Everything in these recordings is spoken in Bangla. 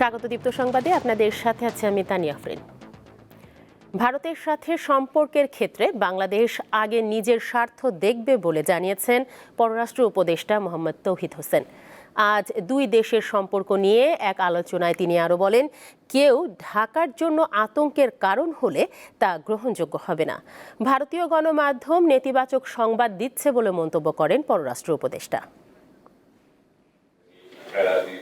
স্বাগত দীপ্ত সংবাদে। আপনাদের সাথে আছে আমি তানিয়া আফরিন। ভারতের সাথে সম্পর্কের ক্ষেত্রে বাংলাদেশ আগে নিজের স্বার্থ দেখবে বলে জানিয়েছেন পররাষ্ট্র উপদেষ্টা মোহাম্মদ তৌহিদ হোসেন। আজ দুই দেশের সম্পর্ক নিয়ে এক আলোচনায় তিনি আরও বলেন, কেউ ঢাকার জন্য আতঙ্কের কারণ হলে তা গ্রহণযোগ্য হবে না। ভারতীয় গণমাধ্যম নেতিবাচক সংবাদ দিচ্ছে বলে মন্তব্য করেন পররাষ্ট্র উপদেষ্টা।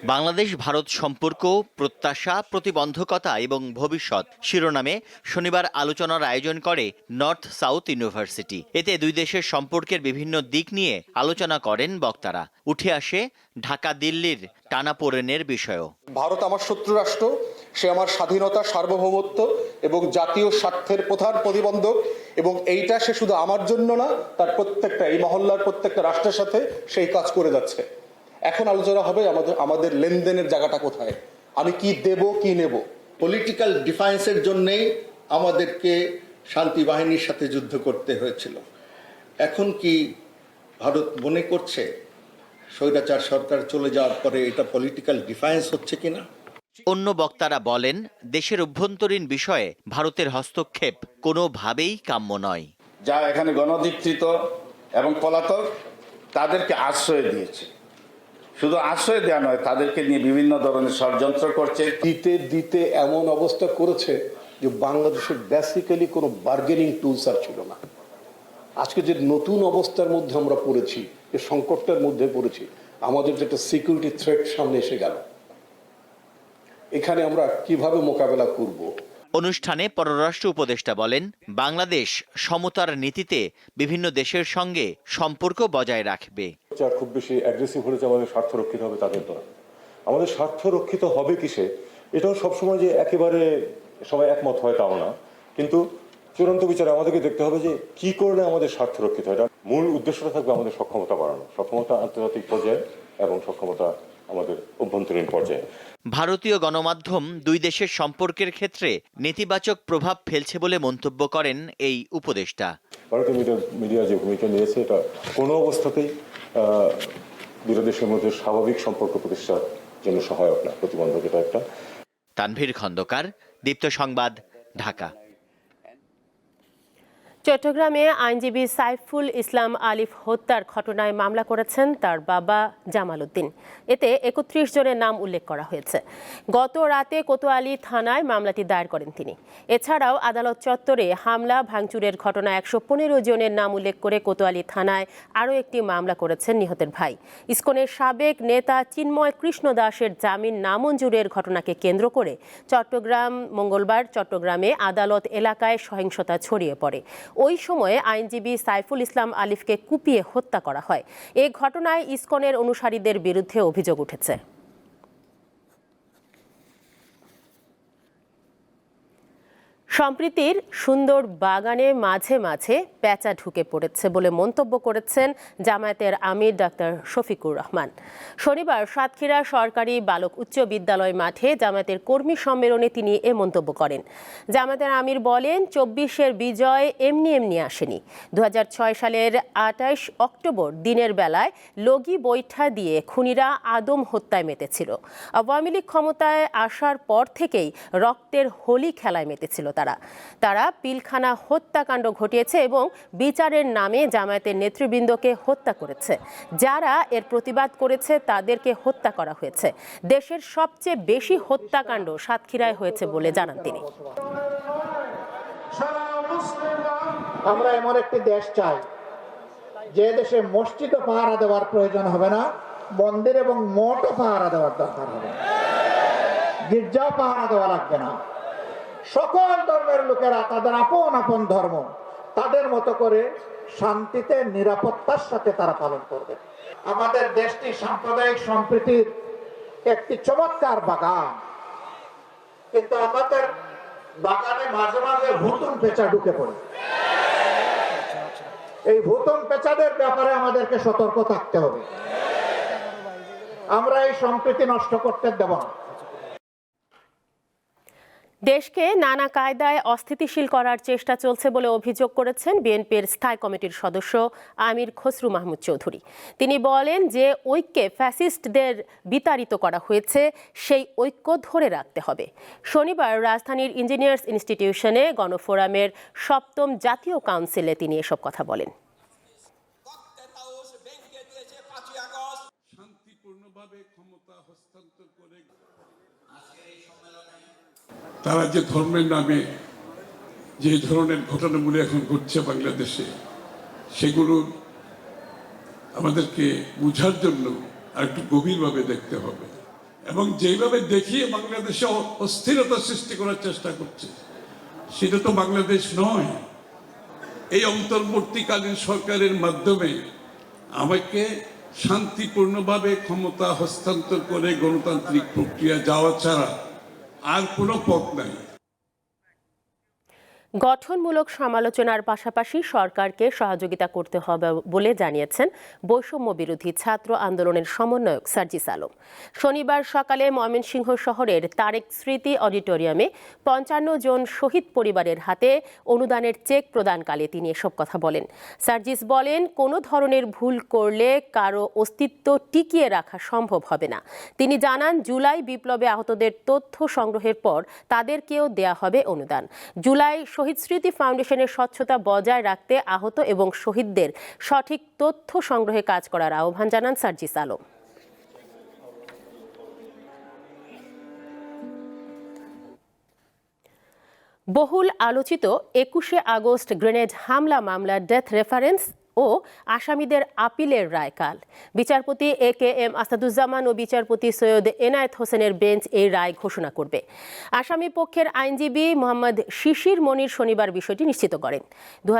বাংলাদেশ, ভারত সম্পর্ক, প্রত্যাশা, প্রতিবন্ধকতা এবং ভবিষ্যৎ শিরোনামে শনিবার আলোচনার আয়োজন করে নর্থ সাউথ ইউনিভার্সিটি। এতে দুই দেশের সম্পর্কের বিভিন্ন দিক নিয়ে আলোচনা করেন বক্তারা। উঠে আসে ঢাকা দিল্লির টানাপোড়েনের বিষয়ও। ভারত আমার শত্রু রাষ্ট্র, সে আমার স্বাধীনতা, সার্বভৌমত্ব এবং জাতীয় স্বার্থের প্রধান প্রতিবন্ধক এবং এইটা সে শুধু আমার জন্য না, তার প্রত্যেকটা, এই মহল্লার প্রত্যেকটা রাষ্ট্রের সাথে সেই কাজ করে যাচ্ছে। এখন আলোচনা হবে আমাদের আমাদের লেনদেনের জায়গাটা কোথায়? আমি কি দেব কি নেব? পলিটিক্যাল ডিফারেন্সের জন্যেই আমাদেরকে শান্তি বাহিনীর সাথে যুদ্ধ করতে হয়েছিল। এখন কি ভারত মনে করছে স্বৈরাচার সরকার চলে যাওয়ার পরে এটা পলিটিক্যাল ডিফারেন্স হচ্ছে কিনা? অন্য বক্তারা বলেন দেশের অভ্যন্তরীণ বিষয়ে ভারতের হস্তক্ষেপ কোনোভাবেই কাম্য নয়। যারা এখানে গণধিকৃত এবং পলাতক তাদেরকে আশ্রয় দিয়েছে। শুধু আশ্রয় দেওয়া নয় তাদেরকে নিয়ে বিভিন্ন ধরনের ষড়যন্ত্র করছে। দিতে দিতে এমন অবস্থা করেছে যে বাংলাদেশের বেসিক্যালি কোনো বার্গেনিং টুলস আর ছিল না। আজকে যে নতুন অবস্থার মধ্যে আমরা পড়েছি যে সংকটটার মধ্যে পড়েছি আমাদের যেটা সিকিউরিটি থ্রেট সামনে এসে গেল। এখানে আমরা কীভাবে মোকাবেলা করব? অনুষ্ঠানে পররাষ্ট্র উপদেষ্টা বলেন বাংলাদেশ সমতার নীতিতে বিভিন্ন দেশের সঙ্গে সম্পর্ক বজায় রাখবে। যার খুব বেশি অ্যাগ্রেসিভ হলে যে আমাদের স্বার্থ রক্ষিত হবে তাদের না। আমাদের স্বার্থ রক্ষিত হবে কিসে? এটাও সবসময় যে একেবারে সবাই একমত হয় তাও না। কিন্তু চূড়ান্ত বিচারে আমাদেরকে দেখতে হবে যে কি করলে আমাদের স্বার্থ রক্ষিত হয়। এটা মূল উদ্দেশ্যটা থাকবে আমাদের সক্ষমতা বাড়ানো। সক্ষমতা আন্তর্জাতিক পর্যায়ে এবং সক্ষমতা আমাদের অভ্যন্তরীণ পর্যায়ে। ভারতীয় গণমাধ্যম দুই দেশের সম্পর্কের ক্ষেত্রে নেতিবাচক প্রভাব ফেলছে বলে মন্তব্য করেন এই উপদেষ্টা। ভারতীয় মিডিয়া যে ভূমিকা নিয়েছে এটা কোনো অবস্থাতেই দুটো দেশের মধ্যে স্বাভাবিক সম্পর্ক প্রতিষ্ঠার জন্য সহায়ক না, প্রতিবন্ধকতা একটা। তানভীর খন্দকার, দীপ্ত সংবাদ, ঢাকা। চট্টগ্রামে আইনজীবী সাইফুল ইসলাম আলিফ হত্যার ঘটনায় মামলা করেছেন তার বাবা জামাল উদ্দিন এতে একত্রিশ জনের নাম উল্লেখ করা হয়েছে। গত রাতে কোতোয়ালি থানায় মামলাটি দায়ের করেন তিনি। এছাড়াও আদালত চত্বরে হামলা, ভাঙচুরের ঘটনায় একশো পনেরো জনের নাম উল্লেখ করে কোতোয়ালি থানায় আরও একটি মামলা করেছেন নিহতের ভাই। ইসকনের সাবেক নেতা চিন্ময় কৃষ্ণ দাসের জামিন নামঞ্জুরের ঘটনাকে কেন্দ্র করে চট্টগ্রাম, মঙ্গলবার চট্টগ্রামে আদালত এলাকায় সহিংসতা ছড়িয়ে পড়ে। ওই সময়ে আইনজীবী সাইফুল ইসলাম আলিফকে কুপিয়ে হত্যা করা হয়। এ ঘটনায় ইসকনের অনুসারীদের বিরুদ্ধে অভিযোগ উঠেছে। সম্প্রীতির সুন্দর বাগানে মাঝে মাঝে পেঁচা ঢুকে পড়েছে বলে মন্তব্য করেছেন জামায়াতের আমির ডাক্তার শফিকুর রহমান। শনিবার সাতক্ষীরা সরকারি বালক উচ্চ বিদ্যালয় মাঠে জামায়াতের কর্মী সম্মেলনে তিনি এ মন্তব্য করেন। জামায়াতের আমির বলেন, চব্বিশের বিজয় এমনি এমনি আসেনি। দু হাজার ছয় সালের আটাইশ অক্টোবর দিনের বেলায় লগি বৈঠা দিয়ে খুনিরা আদম হত্যায় মেতেছিল। আওয়ামী লীগ ক্ষমতায় আসার পর থেকেই রক্তের হোলি খেলায় মেতেছিল তারা। তারা। তারা পিলখানা হত্যাকাণ্ড ঘটিয়েছে এবং বিচারের নামে জামায়াতের নেতৃবৃন্দকে হত্যা করেছে। যারা এর প্রতিবাদ করেছে তাদেরকে হত্যা করা হয়েছে। দেশের সবচেয়ে বেশি হত্যাকাণ্ড সাতক্ষীরায় হয়েছে বলে জানান তিনি। আমরা এমন একটি দেশ চাই, যে দেশে মসজিদও পাহারা দেওয়ার প্রয়োজন হবে না, মন্দির এবং মঠও পাহারা দেওয়ার দরকার হবে। না। গির্জাও পাহারা দেওয়া লাগবে না। সকল ধর্মের লোকেরা তাদের আপন আপন ধর্ম, তাদের মতো করে শান্তিতে, নিরাপত্তার সাথে তারা পালন করবে। আমাদের দেশটি সাম্প্রদায়িক সম্প্রীতির একটি চমৎকার বাগান। কিন্তু আমাদের বাগানে মাঝে মাঝে ভুতুন পেঁচা ঢুকে পড়ে। এই ভূতম পেঁচাদের ব্যাপারে আমাদেরকে সতর্ক থাকতে হবে। আমরা এই সম্প্রীতি নষ্ট করতে দেব না। দেশকে নানা কায়দায় অস্থিতিশীল করার চেষ্টা চলছে বলে অভিযোগ করেছেন বিএনপির স্থায়ী কমিটির সদস্য আমির খসরু মাহমুদ চৌধুরী। তিনি বলেন যে ঐক্যে ফ্যাসিস্টদের বিতাড়িত করা হয়েছে, সেই ঐক্য ধরে রাখতে হবে। শনিবার রাজধানীর ইঞ্জিনিয়ার্স ইনস্টিটিউশনে গণফোরামের সপ্তম জাতীয় কাউন্সিলে তিনি এসব কথা বলেন শান্তিপূর্ণভাবে ক্ষমতা হস্তান্তর করে তারা যে ধর্মের নামে যে ধরনের ঘটনাগুলো এখন ঘটছে বাংলাদেশে, সেগুলো আমাদেরকে বুঝার জন্য আর একটু গভীরভাবে দেখতে হবে। এবং যেভাবে দেখিয়ে বাংলাদেশে অস্থিরতা সৃষ্টি করার চেষ্টা করছে, সেটা তো বাংলাদেশ নয়। এই অন্তর্বর্তীকালীন সরকারের মাধ্যমে আমাকে শান্তিপূর্ণভাবে ক্ষমতা হস্তান্তর করে গণতান্ত্রিক প্রক্রিয়া যাওয়া ছাড়া আর কোনো পথ নাই গঠনমূলক সমালোচনার পাশাপাশি সরকারকে সহযোগিতা করতে হবে বলে জানিয়েছেন বৈষম্য বিরোধী ছাত্র আন্দোলনের সমন্বয়ক সার্জিস আলম। শনিবার সকালে ময়মনসিংহ শহরের তারেক স্মৃতি অডিটোরিয়ামে পঞ্চান্ন জন শহীদ পরিবারের হাতে অনুদানের চেক প্রদানকালে তিনি এসব কথা বলেন। সার্জিস বলেন, কোনো ধরনের ভুল করলে কারও অস্তিত্ব টিকিয়ে রাখা সম্ভব হবে না। তিনি জানান, জুলাই বিপ্লবে আহতদের তথ্য সংগ্রহের পর তাদেরকেও দেয়া হবে অনুদান। জুলাই শহীদ স্মৃতি ফাউন্ডেশনের স্বচ্ছতা বজায় রাখতে আহত এবং শহীদদের সঠিক তথ্য সংগ্রহে কাজ করার আহ্বান জানান সার্জিস আলম। বহুল আলোচিত একুশে আগস্ট গ্রেনেড হামলা মামলার ডেথ রেফারেন্স ও আসামিদের আপিলের রায় কাল বিচারপতি এ কে এম আসাদুজ্জামান ও বিচারপতি সৈয়দ এনায়েত হোসেনের বেঞ্চ এই রায় ঘোষণা করবে। আসামি পক্ষের আইনজীবী মোহাম্মদ শিশির মনির শনিবার বিষয়টি নিশ্চিত করেন। দু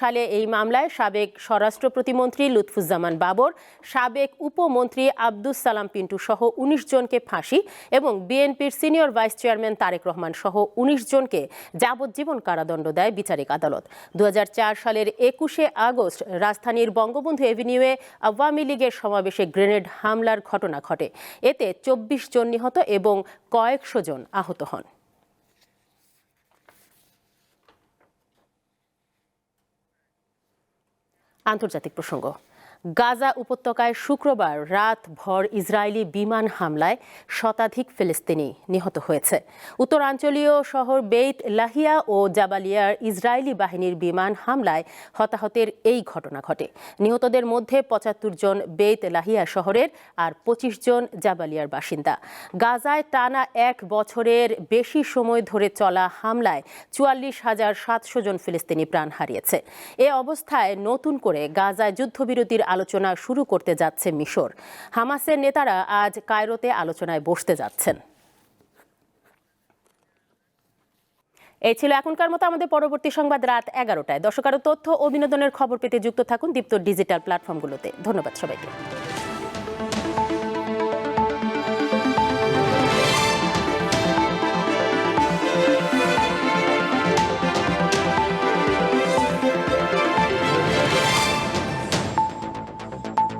সালে এই মামলায় সাবেক স্বরাষ্ট্র প্রতিমন্ত্রী লুৎফুজ্জামান বাবর, সাবেক উপমন্ত্রী আব্দুস সালাম পিন্টু সহ উনিশ জনকে ফাঁসি এবং বিএনপির senior vice chairman Tarique Rahman সহ উনিশ জনকে যাবজ্জীবন কারাদণ্ড দেয় বিচারিক আদালত। দু হাজার চার সালের একুশে আগস্ট রাজধানীর বঙ্গবন্ধু এভিনিউয়ে আওয়ামী লীগের সমাবেশে গ্রেনেড হামলার ঘটনা ঘটে। এতে চব্বিশ জন নিহত এবং কয়েকশো জন আহত হন। আন্তর্জাতিক প্রসঙ্গ। গাজা উপত্যকায় শুক্রবার রাত ভর ইসরায়েলি বিমান হামলায় শতাধিক ফিলিস্তিনি নিহত হয়েছে। উত্তরাঞ্চলীয় শহর বেইত লাহিয়া ও জাবালিয়ার ইসরায়েলি বাহিনীর বিমান হামলায় হতাহতের এই ঘটনা ঘটে। নিহতদের মধ্যে পঁচাত্তর জন বেইত লাহিয়া শহরের আর পঁচিশ জন জাবালিয়ার বাসিন্দা। গাজায় টানা এক বছরের বেশি সময় ধরে চলা হামলায় চুয়াল্লিশ হাজার সাতশো জন ফিলিস্তিনি প্রাণ হারিয়েছে। এ অবস্থায় নতুন করে গাজায় যুদ্ধবিরতির আলোচনা শুরু করতে যাচ্ছে মিশর। হামাসের নেতারা আজ কায়রোতে আলোচনায় বসতে যাচ্ছেন। এই ছিল এখনকার মতো আমাদের পরবর্তী সংবাদ রাত এগারোটায়। দর্শক আরও তথ্য ও বিনোদনের খবর পেতে যুক্ত থাকুন দীপ্ত ডিজিটাল প্ল্যাটফর্মগুলোতে। ধন্যবাদ সবাইকে।